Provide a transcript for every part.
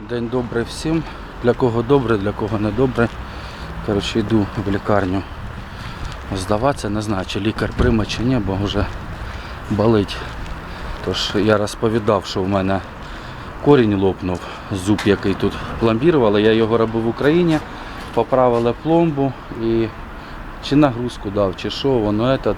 День добрий всім. Для кого добре, для кого не добре. Коротше, йду в лікарню здаватися. Не знаю, чи лікар прийме, чи ні, бо вже болить. Тож я розповідав, що в мене корінь лопнув, зуб, який тут пломбірували. Я його робив в Україні, поправили пломбу і чи нагрузку дав, чи що, воно этот,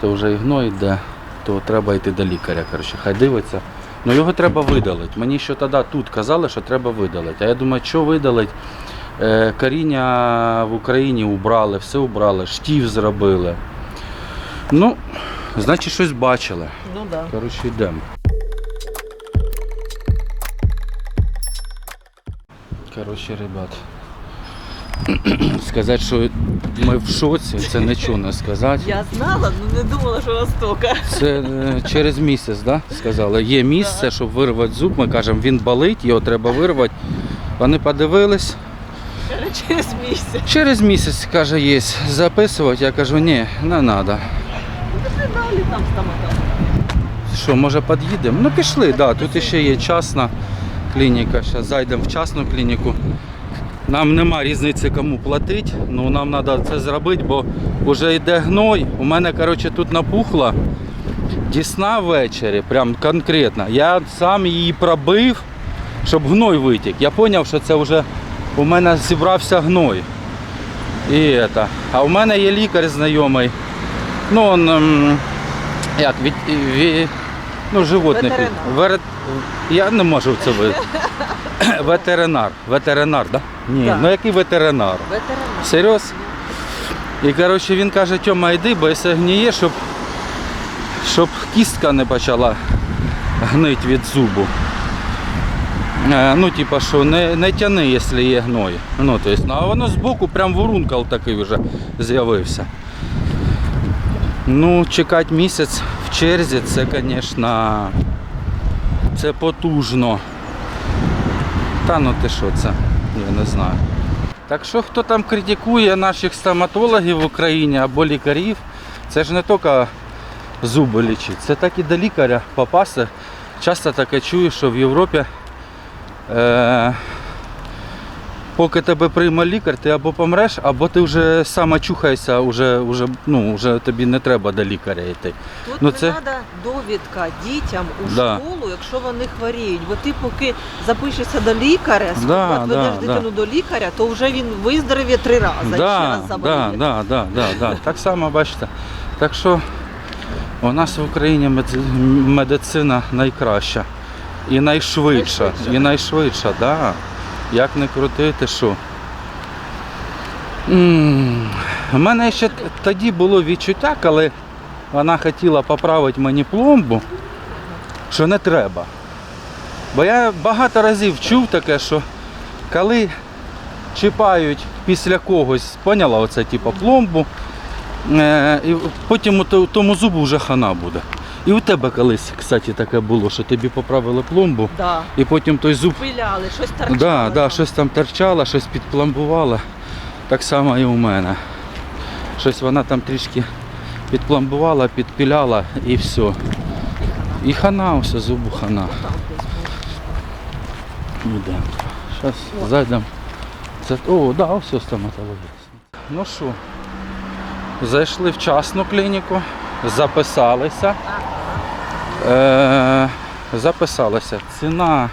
то вже і гной йде, то треба йти до лікаря. Коротше, хай дивиться. Ну його треба видалити. Мені ще тоді тут казали, що треба видалити. А я думаю, що видалити? Е, коріння в Україні убрали, все убрали, штів зробили. Ну, значить, щось бачили. Ну да. Коротше, йдемо. Коротше, ребят. Сказати, що ми в шоці, це нічого не сказати. Я знала, ну не думала, що настільки. Це е, через місяць, да? сказали. Є місце, щоб вирвати зуб. Ми кажемо, він болить, його треба вирвати. Вони подивились. Через місяць. Через місяць, каже, є. Записувати. Я кажу, ні, не треба. Ну, там стоматолог. Що, може під'їдемо? Ну пішли, да. Тут ще є частна клініка. Зараз зайдемо в частну клініку. Нам нема різниці кому платити, ну нам треба це зробити, бо вже йде гной. У мене коротше, тут напухла дісна ввечері, прям конкретно. Я сам її пробив, щоб гной витік. Я зрозумів, що це вже у мене зібрався гной. І это. А у мене є лікар знайомий. Ну, он, ем, як, від, від, ну, животних. Ветеринар. Верет- Я не можу це ви. ветеринар. Ветеринар, так? Да? Ні, Так. ну який ветеринар? Ветеринар. Серйоз? І коротше він каже, Тьома, йди, бо якщо гніє, щоб, щоб кістка не почала гнити від зубу. Е, ну, типа, що не, не тяни, якщо є гной. Ну, то есть, ну, а воно збоку прям вурункал такий вже з'явився. Ну, чекати місяць в черзі, це, звісно, це потужно. Та ну ти що це? Я не знаю. Так що хто там критикує наших стоматологів в Україні або лікарів, це ж не тільки зуби лічить, це так і до лікаря попасти. Часто таке чую, що в Європі, е, поки тебе прийме лікар, ти або помреш, або ти вже сама чухаєшся, вже, вже, ну, вже тобі не треба до лікаря йти. Тут Ну, не це- треба довідка дітям у Да. школу, якщо вони хворіють. Бо ти поки запишешся до лікаря, Да, відведеш да, дитину до лікаря, то вже він виздоровіє три рази. ще Да, раз да, заболіє. да, да, да, да. Так само бачите. Так що у нас в Україні медицина найкраща і найшвидша. Найшвидша. І найшвидша, да. Як не крутити, що. У мене ще тоді було відчуття, коли вона хотіла поправити мені пломбу, що не треба. Бо я багато разів чув таке, що коли чіпають після когось, поняла, оце типу пломбу, е, і потім у тому зубу вже хана буде. І у тебе колись, кстати, таке було, що тобі поправили пломбу, Да. і потім той зуб Пиляли, щось торчало. да, да, щось там торчало, щось підпломбувало. Так само і у мене. Щось вона там трішки підпломбувала, підпіляла і все. І хана, все, зубу хана. Йдемо. Зараз зайдемо. Це... О, да, все стоматологія. Ну що, зайшли в клініку, записалися. Е, записалися. Ціна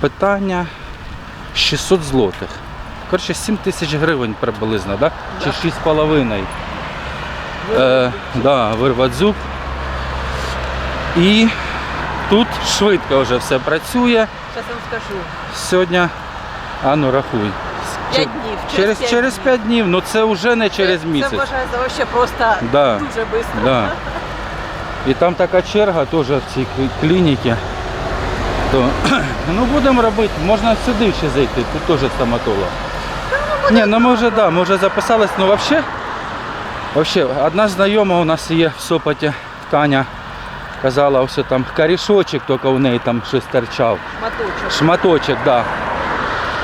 питання 600 злотих. Коротше, 7 тисяч гривень приблизно, да? Чи 6,5. Е, да, вирвати зуб. І тут швидко вже все працює. Зараз вам скажу. Сьогодні, а ну рахуй. П'ять днів. Через, через 5 днів, ну це вже не через місяць. Це вважається вообще просто Да. дуже швидко. Да. І там така черга теж в цій клініці. То, ну будемо робити, можна сюди ще зайти, тут теж стоматолог. Ні, ну ми вже, да, ми вже записались, ну взагалі, вообще, одна знайома у нас є в Сопоті, Таня, казала, ось там корішочок, тільки у неї там щось торчав. Маточок. Шматочок, да.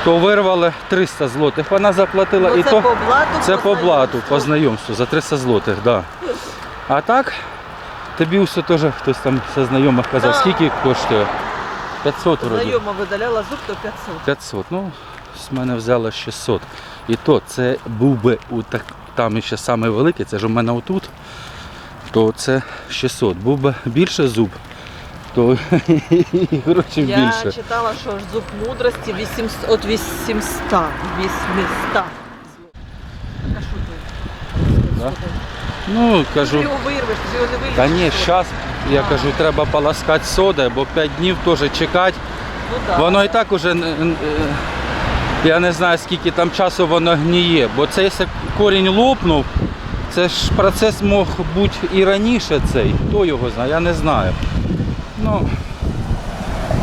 То вирвали 300 злотих. Вона заплатила Ну, і це то. по блату, Це по блату, по знайомству, за 300 злотих, да. А так, тобі все теж хтось там зі знайомих казав, Да. скільки коштує. 500 вроді. Знайома видаляла зуб, то 500. 500. Ну, з мене взяло 600. І то це був би у так, там ще саме великий, це ж у мене отут, то це 600. Був би більше зуб, то і гроші Я більше. читала, що ж зуб мудрості 800, от 800. 800. Так, а що ти? Да? Ну, Ти кажу, його вирвеш, ти його не вилізеш. та ні, зараз, я А. кажу, треба полоскати сода, бо 5 днів теж чекати. Ну, да. Воно і так уже, е, я не знаю скільки там часу воно гніє, бо це якщо корінь лопнув, це ж процес мог бути і раніше цей, хто його знає, я не знаю. Ну,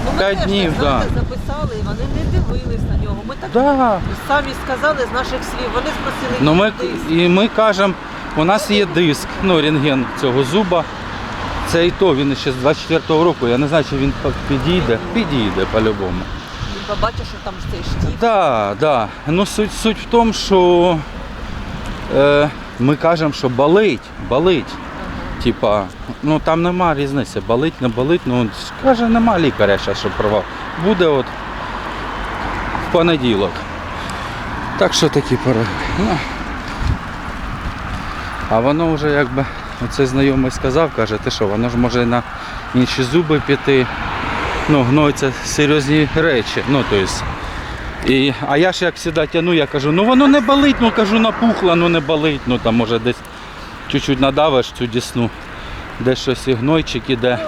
Ну, ми п'ять теж, днів, так, знаєте, записали, і вони не дивились на нього. Ми так да. самі сказали з наших слів. Вони спросили ну ми, і ми кажемо, у нас є диск, ну, рентген цього зуба. Це і то, він ще з 24-го року, я не знаю, чи він підійде. Підійде по-любому. Побачив, що там цей штіф. Да, да. Ну суть, суть в тому, що е, ми кажемо, що болить, болить. Типа, ну там нема різниці, болить, не болить. Ну каже, нема лікаря зараз, щоб провав. Буде от в понеділок. Так що такі пороги. А воно вже якби, оцей знайомий сказав, каже, ти що, воно ж може на інші зуби піти. Ну, гноються серйозні речі. Ну, тобто, і, а я ж як завжди тяну, я кажу, ну воно не болить, ну кажу, напухло, ну не болить, ну там може десь чуть-чуть надавиш цю дісну, десь щось і гнойчик іде.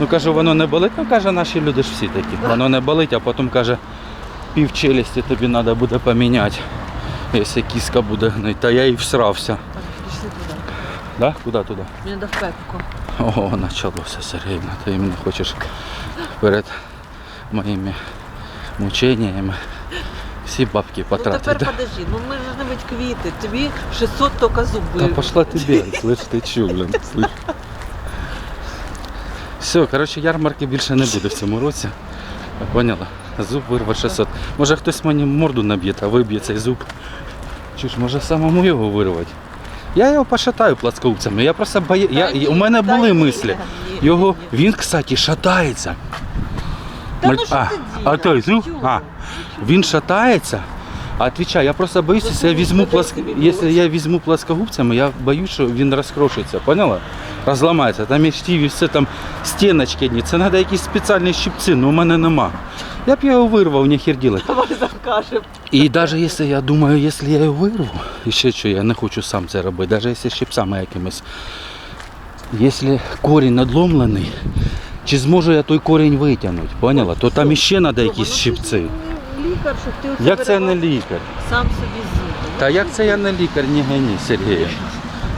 Ну кажу, воно не болить, ну каже, наші люди ж всі такі. Воно не болить, а потім каже, пів челюсті тобі треба буде поміняти, якщо кіска буде гнити. Та я і всрався. Пішли туди. Да? Куди туди? Мені до пепку. О, почалося, Сергіївна. Ти мене хочеш перед моїми мученнями всі бабки Ну тепер да? подожди, ну ми ж навіть квіти. Тобі 600 тільки зуб Та пошла ти слышь, ти чу, блін. Все, коротше, ярмарки більше не буде в цьому році. Поняла? Зуб вирве 600. Може хтось мені морду наб'є та виб'є цей зуб. Ж може самому його вирвати? Я його пошатаю пласковцями. Я просто бою... Я... У мене були мислі. Його... Він, кстати, шатається. Та Маль- ну що а, ти а той ділаєш? Чого? А, він шатається. А отвечай, я просто боюсь, если я візьму плоск... если я візьму плоскогубцями, я боюсь, що він розкрошиться, поняла? Розламається. Там є штіві, все там стіночки одні. Це треба якісь спеціальні щипці, але у мене нема. Я б його вирвав, не хер Давай закажемо. І навіть якщо я думаю, якщо я його вирву, і ще що, я не хочу сам це робити, навіть якщо щипцями якимись. Якщо корінь надломлений, чи зможу я той корінь витягнути, поняла? То там іще треба якісь щипці. Лікар, щоб ти оце Як це не лікар? Сам собі зуби. Та як це я не лікар, ні гені, Сергій.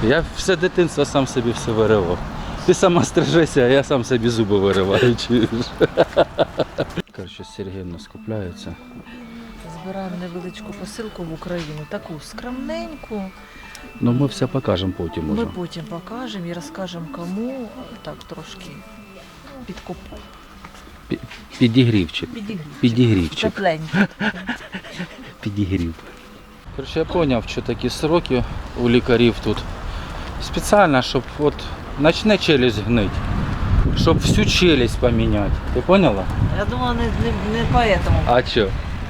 Я все дитинство сам собі все виривав. Ти сама стрижешся, а я сам собі зуби вириваю. чуєш? Коротше, нас купляється. Збираємо невеличку посилку в Україну, таку скромненьку. Ну ми все покажемо потім Ми може. потім покажемо і розкажемо кому. Так трошки підкуп. Підігрівчик. Підігрівчик. Тепленький. Підігрів. Коротше, я зрозумів, що такі сроки у лікарів тут. Спеціально, щоб от почне челюсть гнить. Щоб всю челюсть поміняти. Ти поняла? Я думала, не, не, не поэтому. А що?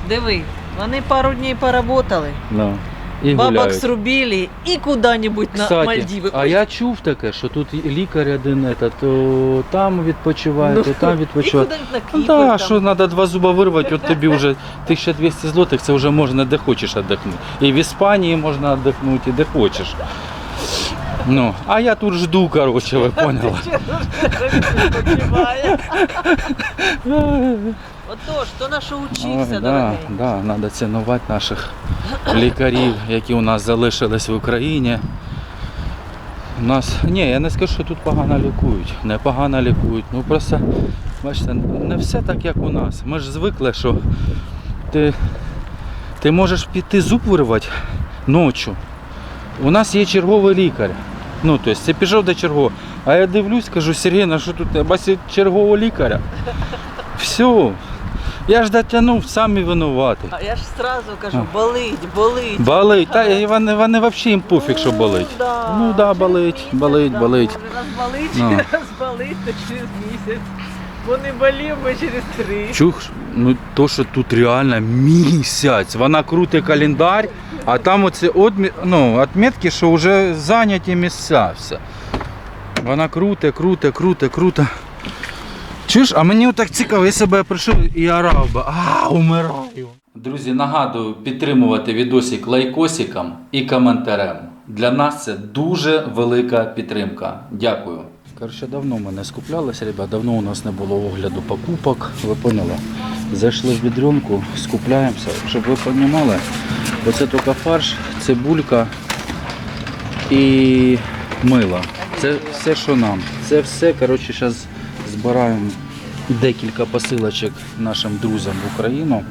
Диви, вони пару днів поработали, Ну. І бабок гуляють. срубили і куди-небудь на Кстати, Мальдіви. а я чув таке, що тут і лікар один, это, то там відпочиває, Ну, то там І відпочиває. куди-нибудь на Ну Кіпр да, там. що треба два зуба вирвати, от тобі вже 1200 злотих, це вже можна де хочеш віддихнути. І в Іспанії можна віддихнути, і де хочеш. Ну, а я тут жду, коротше, ви поняли. Відпочиває. Отож, то на що учився, да, да, треба цінувати наших лікарів, які у нас залишились в Україні. У нас, ні, я не скажу, що тут погано лікують. Не погано лікують. Ну просто, бачите, не все так, як у нас. Ми ж звикли, що ти, ти можеш піти зуб вирвати ночі. У нас є черговий лікар. Ну, тобто, це пішов до чергового. А я дивлюсь, кажу, Сергій, на що тут бачите чергового лікаря? Все. Я ж дотягнув, самі винуваті. А я ж сразу кажу, болить, болить. Болить. Та і вони, вони взагалі їм пофіг, що болить. Ну, да. Ну, да, болить, болить, болить. Раз болить, Ну. раз болить, то через місяць. Вони боліли через три. Чух, ну то, що тут реально місяць. Вона крутить календар, а там оці одмі... ну, отметки, що вже зайняті місця все. Вона круте, круте, круте, круте. Чуєш, а мені так цікаво, я себе прийшов і орав би, а, умираю. Друзі, нагадую підтримувати відосик лайкосиком і коментарем. Для нас це дуже велика підтримка. Дякую. Коротше, давно ми не скуплялися, ребят, давно у нас не було огляду покупок. Ви поняли? Зайшли в відрюнку, скупляємося. Щоб ви розуміли, оце тільки фарш, цибулька і мило. Це все, що нам. Це все, коротше, зараз збираємо декілька посилочок нашим друзям в Україну.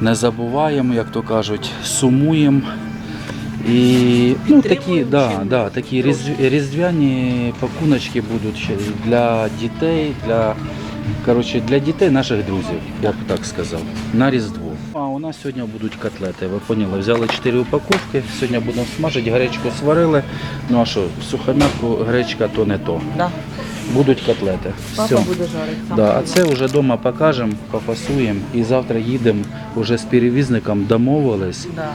Не забуваємо, як то кажуть, сумуємо. І ну, такі, да, да, такі різдвяні пакуночки будуть ще для дітей, для, коротше, для дітей наших друзів, я б так сказав, на Різдво. А у нас сьогодні будуть котлети. Ви поняли, взяли 4 упаковки. Сьогодні будемо смажити, гречку сварили. Ну а що, сухомятку, гречка то не то. Да. Будуть котлети. Папа Все. буде жарити. сам Да, а це вже вдома покажемо, пофасуємо і завтра їдемо вже з перевізником, домовились. Да.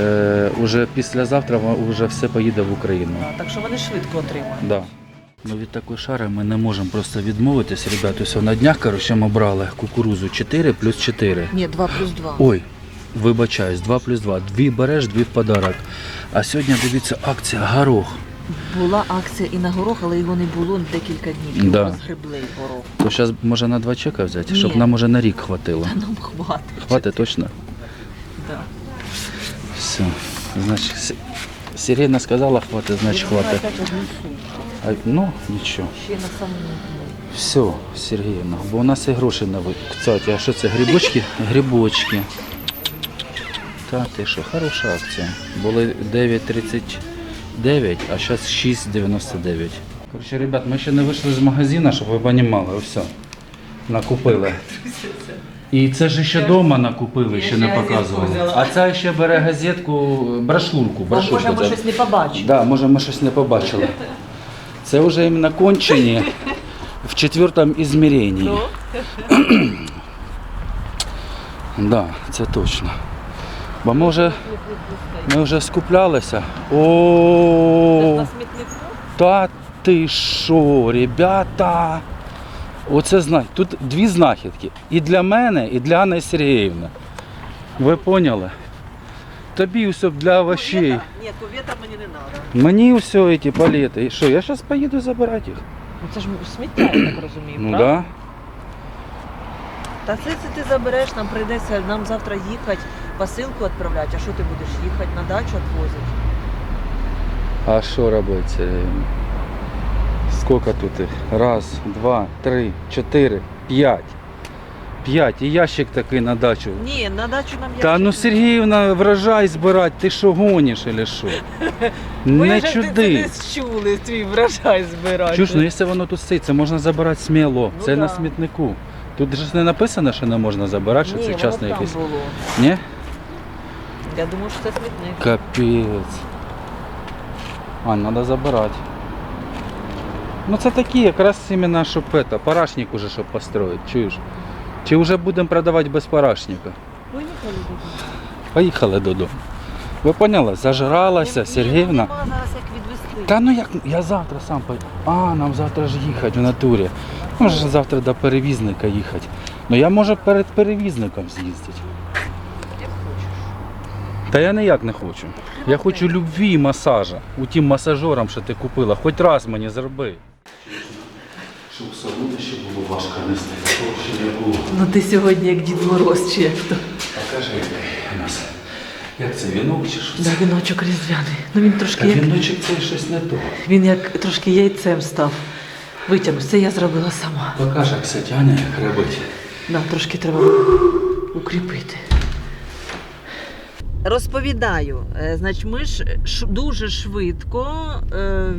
Е, уже післязавтра ва- вже все поїде в Україну. Да. Так що вони швидко отримають. Да. Ну, від такої шари ми не можемо просто відмовитись, ребята. Ось на днях коротше, ми брали кукурузу 4 плюс 4. Ні, 2 плюс 2. Ой, вибачаюсь, 2 плюс 2. Дві береш, дві в подарок. А сьогодні дивіться акція горох. Була акція і на горох, але його не було декілька днів. Да. Його згребли горох. То зараз може на два чека взяти, щоб Ні. нам уже на рік хватило. Та нам хватить. Хватить точно? Да. Все. Значить, С- Сирена сказала хватить, значить хватить. А, ну, нічого. Ще на самому Все, Сергіївна, бо у нас і грошей на ви. Кстати, а що це? Грибочки? Грибочки. Та ти що, хороша акція. Були 9,39, а зараз 6,99. Коротше, ребят, ми ще не вийшли з магазину, щоб ви розуміли, все. Накупили. І це ж ще вдома накупили, ще не показували. А це ще бере газетку, брошурку. Брошурку може ми щось не побачимо. Да, може ми щось не побачили. Це вже іменно кончені в четвертому ізміренні. Ну, Да, це точно. Бо ми вже, ми вже скуплялися. О, та ти що, ребята? Оце знах. Тут дві знахідки. І для мене, і для Анни Сергіївни. Ви поняли? Тобі все для овощей. Ні, кувета мені не треба. Мені все ці палети. Що, я зараз поїду забирати їх. Ну це ж сміття, я так розумію, Ну правда? да. Та це, це ти забереш, нам прийдеться нам завтра їхати, посилку відправляти, а що ти будеш їхати на дачу відвозити? А що робити? Скільки тут їх? Раз, два, три, чотири, п'ять. П'ять. І ящик такий на дачу. Ні, на дачу нам Та ну ящик Сергіївна, врожай збирати, ти що гониш или що? Ми Не вже чуди. десь чули твій врожай збирати. Чуєш, ну якщо воно тут стоїть, це можна забирати сміло. Ну це на да. смітнику. Тут же ж не написано, що не можна забирати, що Ні, це воно частний там якийсь. було. Ні? Я думаю, що це смітник. Капець. А, треба забирати. Ну це такі, якраз іменно, щоб это, парашник уже, щоб построїти, чуєш? Чи вже будемо продавати без парашника? Поїхали додому. Поїхали додому. Ви поняли? Зажралася, Сергіївна. Та ну як, я завтра сам поїду. А, нам завтра ж їхати в натурі. Може завтра до перевізника їхати. Ну я можу перед перевізником з'їздити. Як. Та я ніяк не хочу. Я хочу любві і масажа. У тим масажерам, що ти купила. Хоч раз мені зроби. Щоб солодощі було важко нести, такого ще не було. Ну ти сьогодні як Дід Мороз чи як то. Покажи, який у нас. Як це, вінок чи що Да, це? віночок різдвяний. Ну він трошки Та як віночок це щось не то. він як трошки яйцем став. Витягнув. Це я зробила сама. Покаже, кстати, Аня, як робити. Да, трошки треба укріпити. Розповідаю, Е, значить, ми ж дуже швидко е,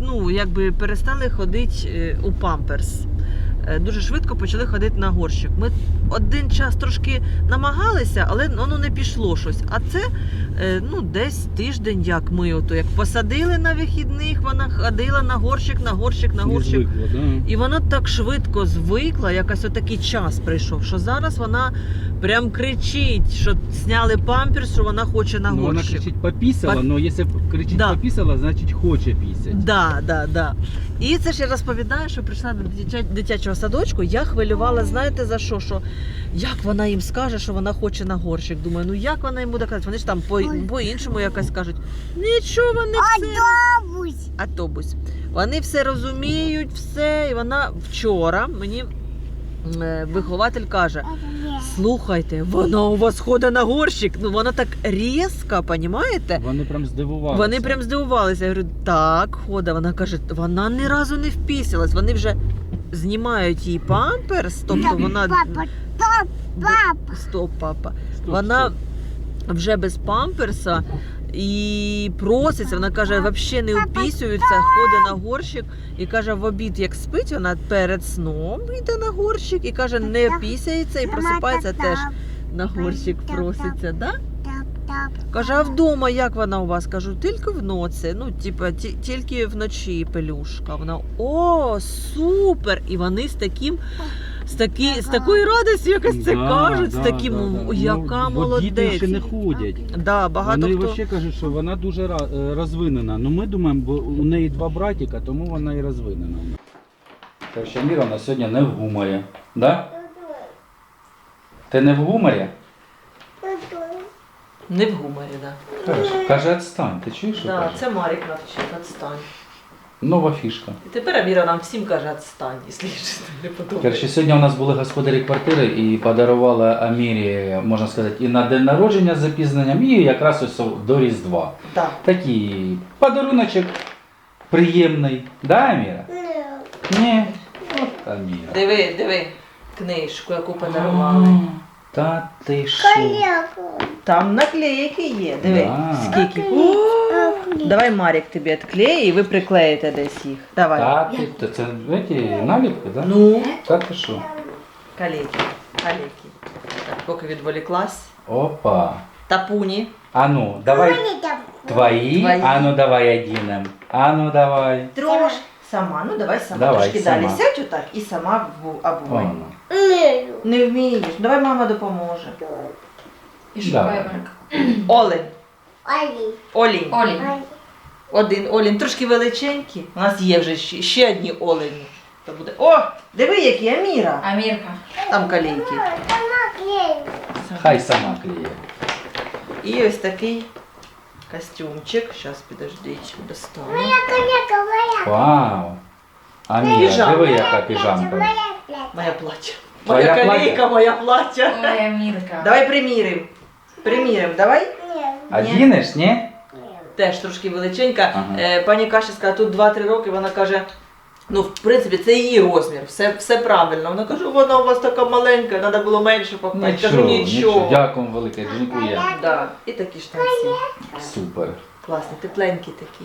ну, якби перестали ходити е, у памперс. дуже швидко почали ходити на горщик. Ми один час трошки намагалися, але воно не пішло щось. А це ну, десь тиждень, як ми ото як посадили на вихідних, вона ходила на горщик, на горщик, на горщик. звикла, да? І вона так швидко звикла, якось отакий час прийшов, що зараз вона прям кричить, що зняли памперс, що вона хоче на Ну, вона кричить попісала, По- але якщо кричить Да. попісала, значить хоче пісять. Да, да, да. І це ж я розповідаю, що прийшла до дитячого садочку. Я хвилювала, знаєте за що? Що як вона їм скаже, що вона хоче на горщик. Думаю, ну як вона їм буде казати? Вони ж там по, по-іншому якось кажуть. Нічого вони все. Автобус. Автобус. Вони все розуміють, все. І вона вчора мені е, вихователь каже. Слухайте, вона у вас ходить на горщик. Ну вона так різко, понімаєте? Вони прям здивувалися. Вони прям здивувалися. Я говорю, так, хода. Вона каже, вона ні разу не впісилась. Вони вже знімають їй памперс, тобто вона Папа, стоп, папа. стоп, папа. Стоп, Вона стоп. Вже без памперса і проситься. Вона каже, взагалі не впісюється, ходить на горщик і каже, в обід, як спить, вона перед сном йде на горщик і каже, не пісяється і просипається теж на горщик проситься. Да? Каже, а вдома як вона у вас? Кажу, тільки вночі. Ну, типа, ті- тільки вночі пелюшка. Вона о, супер! І вони з таким. З, такі, з такою радістю якось це Да, кажуть, з да, таким, да, да. «О, яка Ну, бо Діти ще не ходять. Да, багато вони хто. взагалі кажуть, що вона дуже ра- е, розвинена. Ну ми думаємо, бо у неї два братіка, тому вона і розвинена. Короче, Міра у нас сьогодні не в гуморі. Да? Ти не в гуморі? Не в гуморі, так. Да. Каже, відстань. Ти чуєш, що Да, каже? це Марік навчив, відстань. Нова фішка. І тепер Аміра нам всім каже, відстань, якщо не подобається. Сьогодні у нас були господарі квартири і подарували Амірі, можна сказати, і на день народження з запізненням, і якраз ось до Різдва. Так. Такий подаруночок приємний. Да, Аміра? Ні. От Аміра. Диви, диви, книжку, яку подарували. Та ти що? Там наклейки є, диви, Да. скільки. Давай Марік тобі відклеє і ви приклеїте десь їх. Давай. Та ти, то це эти наліпки, да? Ну, Та ти що? каліки, каліки. Так, поки відволіклась. Опа. Тапуні. А ну, давай твої. Твої. А ну давай одінем. А ну давай. Трош. Сама, ну давай сама. Давай, Трошки далі сядь отак і сама вбу- обувай. О. Не вмієш. Давай мама допоможе. І Давай. Олень. Олі. Олінь. Олі. Один олень, трошки величенький. У нас є вже ще, ще одні олені. То буде. О! Диви, які Аміра. Амірка. Там калійки. Сама клею. Хай сама клеє. І ось такий костюмчик. Сейчас, підождіть, достану. Моя моя. Вау. Аміра, диви, яка піжамка. Моя плаття. Твоя Моя плаття? калійка, моя плаття. Ой, Амірка. Давай приміримо. Приміримо, давай. Одінеш, ні? Теж трошки величенька. Ага. Е, пані Каша сказала, тут 2-3 роки. Вона каже. Ну, в принципі, це її розмір, все, все правильно. Вона каже, вона у вас така маленька, треба було менше попати. Кажу, нічого. Дякую велике, дякую. Да. І такі штанці. Супер. Класні, тепленькі такі.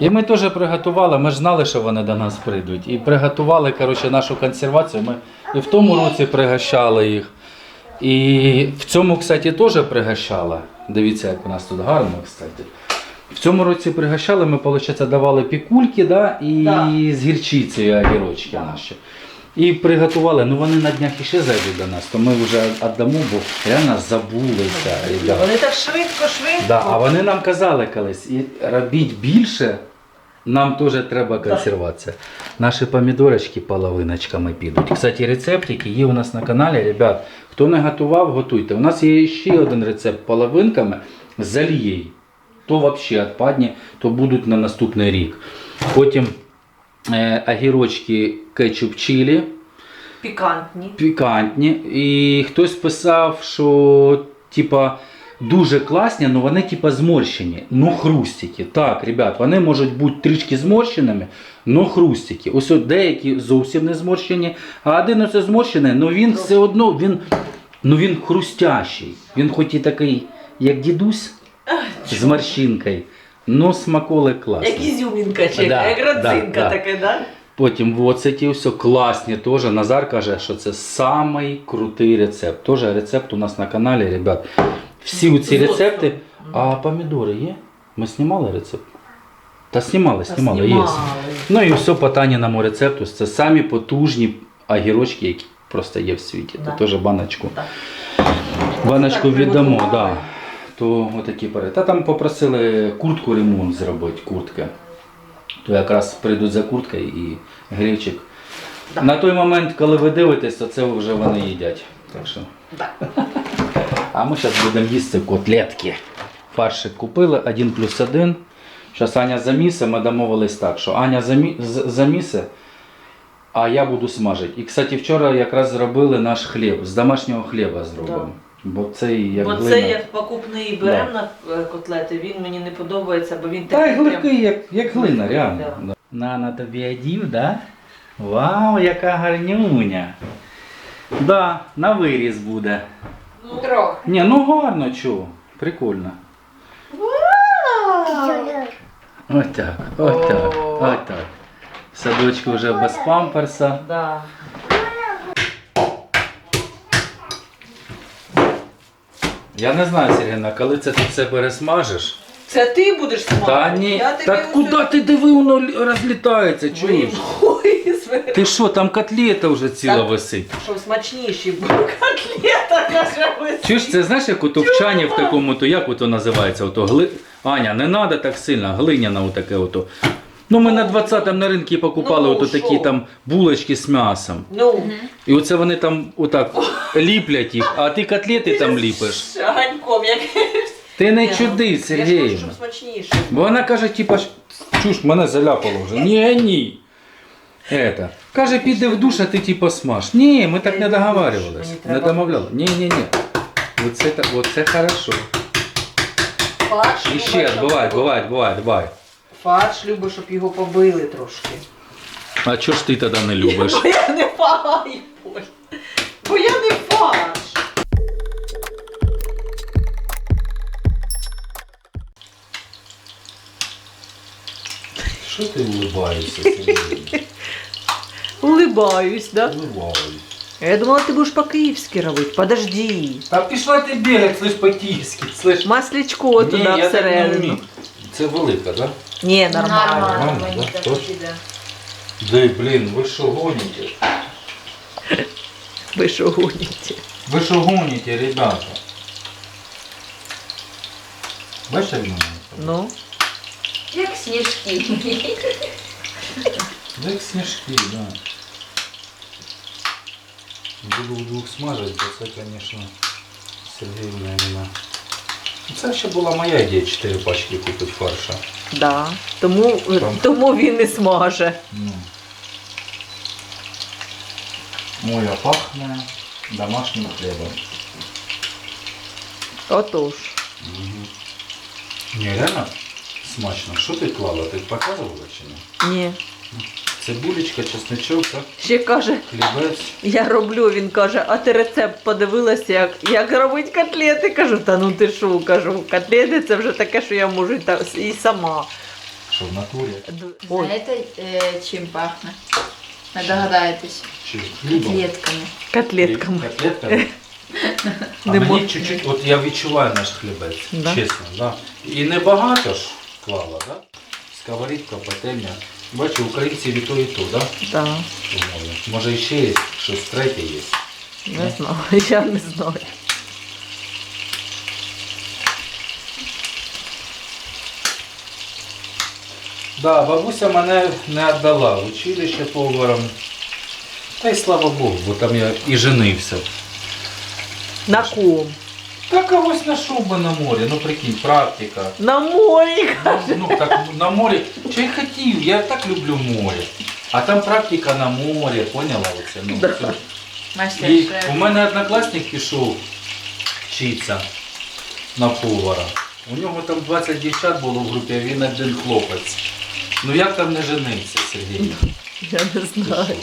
І ми теж приготували, ми ж знали, що вони до нас прийдуть. І приготували коротше, нашу консервацію. Ми і в тому році пригощали їх. І в цьому, кстати, теж пригощали. Дивіться, як у нас тут гарно, кстати. В цьому році пригощали, ми, виходить, давали пікульки да, і Да. з гірчицею огірочки наші. І приготували, ну вони на днях іще зайдуть до нас, то ми вже віддамо, бо реально забулися. ребята. Вони так швидко, швидко. Да, а вони нам казали колись, і робіть більше, нам теж треба консервація. Наші помідорочки половиночками підуть. Кстати, рецептики є у нас на каналі. Ребят, хто не готував, готуйте. У нас є ще один рецепт половинками з олією. То взагалі відпадні, то будуть на наступний рік. Потім е, огірочки кетчуп чилі Пікантні. пікантні. І хтось писав, що типа дуже класні, але вони типа зморщені. Ну хрустики. Так, ребят, вони можуть бути трішки зморщеними, але хрустики. Ось от деякі зовсім не зморщені, а один оце зморщений, але він все одно він, ну, він хрустящий. Він хоч і такий, як дідусь з морщинкою. Ну, смаколик класний. Як ізюмінка чи Да, як родзинка да, да. таке, да? Потім в оцеті все класні теж. Назар каже, що це самий крутий рецепт. Теж рецепт у нас на каналі, ребят. Всі ці рецепти. А помідори є? Ми знімали рецепт? Та знімали, знімали, є. Ну і все по Таніному рецепту. Це самі потужні огірочки, які просто є в світі. Да. Теж баночку. Да. Баночку Так, віддамо, приготували. да. То отакі пари. Та там попросили куртку ремонт зробити, куртки. То якраз прийдуть за курткою і гречик. Да. На той момент, коли ви дивитесь, то це вже вони їдять. Так що. Да. А ми зараз будемо їсти котлетки. Фаршик купили, один плюс один. Зараз Аня замісе, ми домовились так, що Аня замі... замісе, а я буду смажити. І, кстати, вчора якраз зробили наш хліб, з домашнього хліба зробимо. Бо цей як Бо глина. це як покупний берем на е, котлети, він мені не подобається, бо він Та й такий глибкий, як, як глина, реально. Да. Да. Нана тобі одів, да? Вау, яка гарнюня. Да, на виріз буде. Ну, трохи. Ні, ну гарно, чого. Прикольно. Отак, отак, О. отак. В Садочку вже без памперса. Да. Я не знаю, Сергійна, коли це ти все пересмажеш. Це ти будеш смажити? Та ні, Я тобі так куди ти диви, воно розлітається, чуєш? Ти що, там котлета вже ціла Так. висить. Щоб смачніші були котлета, каже, ви. Чуєш, це знаєш, як ото в в такому, то як ото називається? Ото гли... Аня, не треба так сильно, глиняна отаке ото. Ну ми на 20-му на ринку покупали Ну, ото що? такі там булочки з м'ясом. Ну, І оце вони там отак ліплять їх, а ти котлети там ліпиш. з ганьком, як Ти не Ні, чуди, Я ж хочу, Сергій. щоб смачніше. Бо вона каже, типа, чуш, мене заляпало вже. Ні, ні. Это. Каже, піде в душ, а ти типа смаж. Ні, ми так не договарювались. Мені Не треба домовляли. Ні, ні, ні. Оце, та- оце хорошо. Фарш, І ще, його- буває, буває, буває. Фарш любить, щоб його побили трошки. А чого ж ти тоді не любиш? Бо я не фарш. Бо я не фарш. Що ти улыбаєшся, Сергій? Улибаюсь, да? Улыбаюсь. Я думала, ти будеш по-київськи робити. Подожди. Та пішла ти бігать, слиш по-київськи, слиш. Маслячко туди так всередину. Це велика, так? Да? Ні, нормально. Нормально, мені да? так Тож? піде. Да, блін, ви що гоните? Ви що гоніте? Ви що гоните, ребята? Бачите в мене? Ну, Як сніжки. Да як сніжки, да. Буду вдвох смажити, бо це, звісно, Сергіївна мене. Це ще була моя ідея 4 пачки купити фарша. Да. Тому, Там. тому він не смаже. Ну. Моя пахне домашнім хлібом. Отож. Ні, реально смачно. Що ти клала? Ти показувала чи ні? Ні. Цибулечка, чесничок, так? Ще каже, Хлібець. я роблю, він каже, а ти рецепт подивилася, як, як робити котлети. Кажу, та ну ти що, кажу, котлети це вже таке, що я можу і та- і сама. Що в натурі? Ой, Знаєте, е, чим пахне? Не догадаєтесь. Чи? Котлетками. котлетками. Котлетками? А Не мені чуть-чуть, от я відчуваю наш хлібець, Да? чесно, да. І небагато ж клала, да? Сковорідка, пательня. Бачу, українці і то, і то, да? Да. Може ще є щось третє є. Не знаю, я не знаю. Да, бабуся мене не віддала в училище поваром. Та й слава Богу, бо там я і женився. На ком? Та когось знайшов би на морі, ну прикинь, практика. На морі. Ну так на морі. Чи я хотів, я так люблю море. А там практика на морі, поняла оце? Ну, Да. Мастер І у мене однокласник пішов вчитися на повара. У нього там 20 дівчат було в групі, а він один хлопець. Ну як там не женився, Сергій? Я не знаю.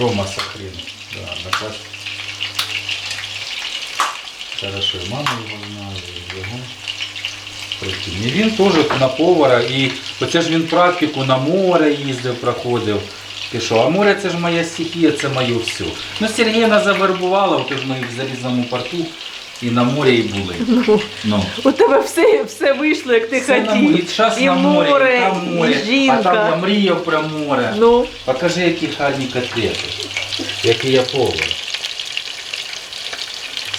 Рома Сахрин. Да, однокласник. Хорошо, мама його знає, його. І він теж на повара, і оце ж він практику на море їздив, проходив. Що, а море це ж моя стихія, це моє все. Ну, Сергіївна завербувала, от ми в залізному порту і на морі і були. Ну. У тебе все, все вийшло, як ти на хотів. і час І на море, море, і там море. і жінка. А там я мріяв про море. Ну, Покажи, які гарні котлети. Який я повар.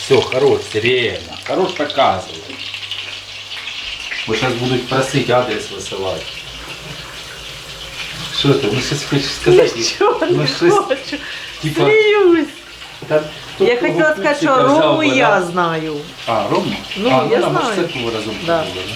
Все, хорош, Сирена. Хорош показывай. Бо зараз будуть просити адрес висилати. Що ти? Ну щось хочеш сказати? нічого Ну, не щось, хочу. Типа, Сміюсь. та Я хто хотіла кого сказати, що пупсика взяв Рому би, я да? знаю. А, Рома? Ну, а, я да, ми ж знаю. церкву разом Да. ходили, да?